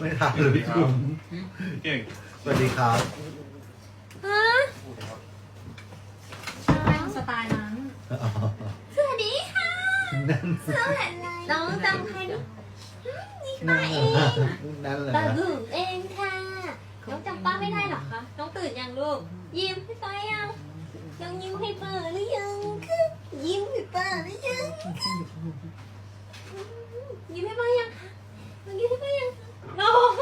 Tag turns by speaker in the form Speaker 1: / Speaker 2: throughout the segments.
Speaker 1: ไม่ทันเลยพี่จุ๋ม
Speaker 2: เก่ง
Speaker 1: สวัสดีครับ
Speaker 3: ฮะ
Speaker 4: ใช่สไตล์นั้น
Speaker 1: อ๋อ
Speaker 3: สวัสดีค่ะ
Speaker 1: นั่น
Speaker 3: น้องจำใครได้นี่
Speaker 1: นั่
Speaker 3: ป้านเอง
Speaker 1: นั่นแหละ
Speaker 3: ป้า
Speaker 1: นะ
Speaker 3: บุ๋มเองค่ะ น้องจำป้าไม่ได้หรอคะ น้องตื่นยังลูก ยิ้มให้ป้ายังยังยิ้มให้ป้าหรือยังคือยิ้มให้ป้าหรือยัง ยิ้มให้ป้ายังคะน้องยิ้มให้ป้ายังน้อง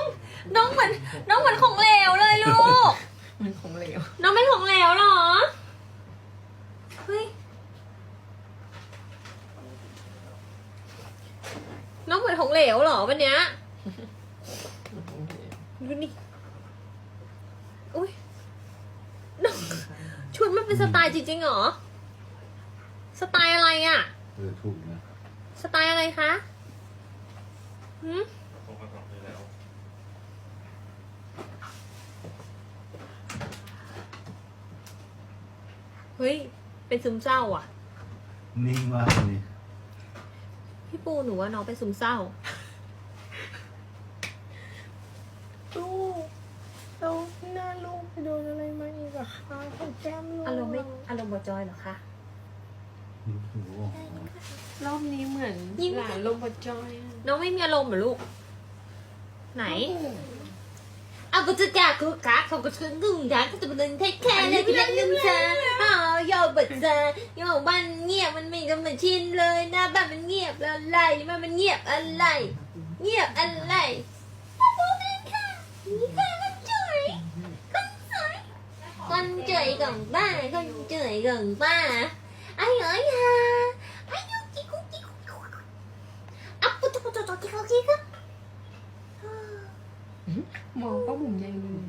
Speaker 3: น้องเหมือนน้องเหมือนของเหลวเลยลูก
Speaker 4: มันของเหลว
Speaker 3: น้องเป็นของเหลวเหรอ เฮ้ย น้องเหมือนของเหลวเหรอวันเนี้ยดูนี่ อุ้ยน้องชุดมันเป็นสไตล์จริงๆเหรอ สไตล์อะไรอะ
Speaker 1: เออถูกนะ
Speaker 3: สไตล์อะไรคะ หืม
Speaker 2: ผมมาสองเลยแล้ว
Speaker 3: เฮ้ย เป็นซึมเศร้าอะ
Speaker 1: นิ่งมากเลย
Speaker 3: พี่ปูหนูว่าน้องเป็นซึมเศร้า
Speaker 4: ลูกเราหน้าลูกไปโดนอะไรมาอีกอะคะของแก้มลูก
Speaker 3: อารมณ์ไม่อารมณ์บจอยเหรอคะ
Speaker 1: หนูบอก
Speaker 4: รอบนี้เหมือน
Speaker 3: ยิ้ม
Speaker 4: หลานลมบดจอยอะ
Speaker 3: น้องไม่มีอารมณ์เหรอลูก ไหนเอาก็จะกาคุกคักเขาก็จะกึ่งดักเขาจะเป็นเทคแคร์เลยพี่รักยิ้มเธออ๋อยอบัดเจอยอบ้านเงียบมันไม่กำลังชินเลยหน้าบ้านมันเงียบอะไรมันมันเงียบอะไร เงียบอะไรป้าปูเองค่ะนี่ค่ะคนสวยคนสวยคนเจยกับบ้าคนเจยกับบ้าไอ้เอ๋ยค่ะไอ้ยุกจิกกุกจิกกุกกุกกุกอะปุ๊บปุ๊บปุ๊บปุ๊บจิ๊กกุกจิ๊กกุก
Speaker 4: มองป้าบุ๋มใหญ่เลย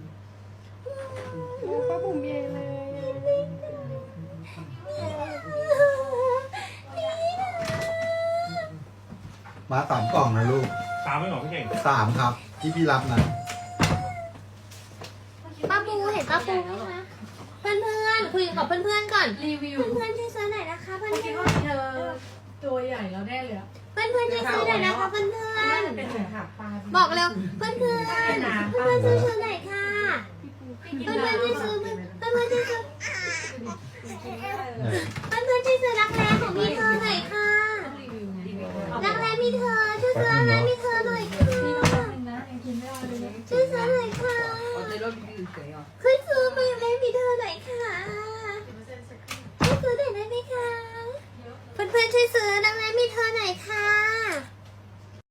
Speaker 4: มองป้าบุ๋มใหญ่เลย
Speaker 1: มาสามกล่องนะลูก
Speaker 2: ตามไม่หรอพี่เก่ง
Speaker 1: สามครับ ที่พี่รับนะ
Speaker 3: ป้าปูเห็นป้าปูไหมคะเพื่อนเพื่อนๆคุยกับเพื่อนเพื่อนๆก่อน
Speaker 4: รีวิว
Speaker 3: เพื่อนๆช่วยซื้อหน่อยนะคะเพื่อน
Speaker 4: เขา
Speaker 3: เพื่
Speaker 4: คิด
Speaker 3: อน
Speaker 4: ว่าเธอตัวใหญ่แล้วแน่เลยอะ
Speaker 3: เพื่อนเพื่อนๆช่วยซื้อหน่อยนะคะเพื่อนเพื่อ
Speaker 4: น่านจะเป็นเหมือนหักปลา
Speaker 3: บอกเร็วเพื่อนเพื่อนเพื่อนเพื่อนช่วยซื้อหน่อยค่ะเพื่อนเพื่อนช่วยซื้อเพื่อนเพื่อนช่วยซื้อเพื่อนเพื่อนๆช่วยซื้อรักแร้ของพี่เธอหน่อยค่ะ
Speaker 4: รั
Speaker 3: กแร้พี่เธอช่วยซื้อรักแร้พี่เธอหน่อยค่ะ
Speaker 4: นี่ต้องทำนะยังกินไม่ได้เลย
Speaker 3: ช่วยซื้อหน่อยค่ะช่วยซื้อไปแร้พี่เธอหน่อยค่ะช่วยซื้อหน่อยได้ไหมคะเพื่อนเพื่อนช่วยซื้อรักแร้พี่เธอหน่อยค่ะ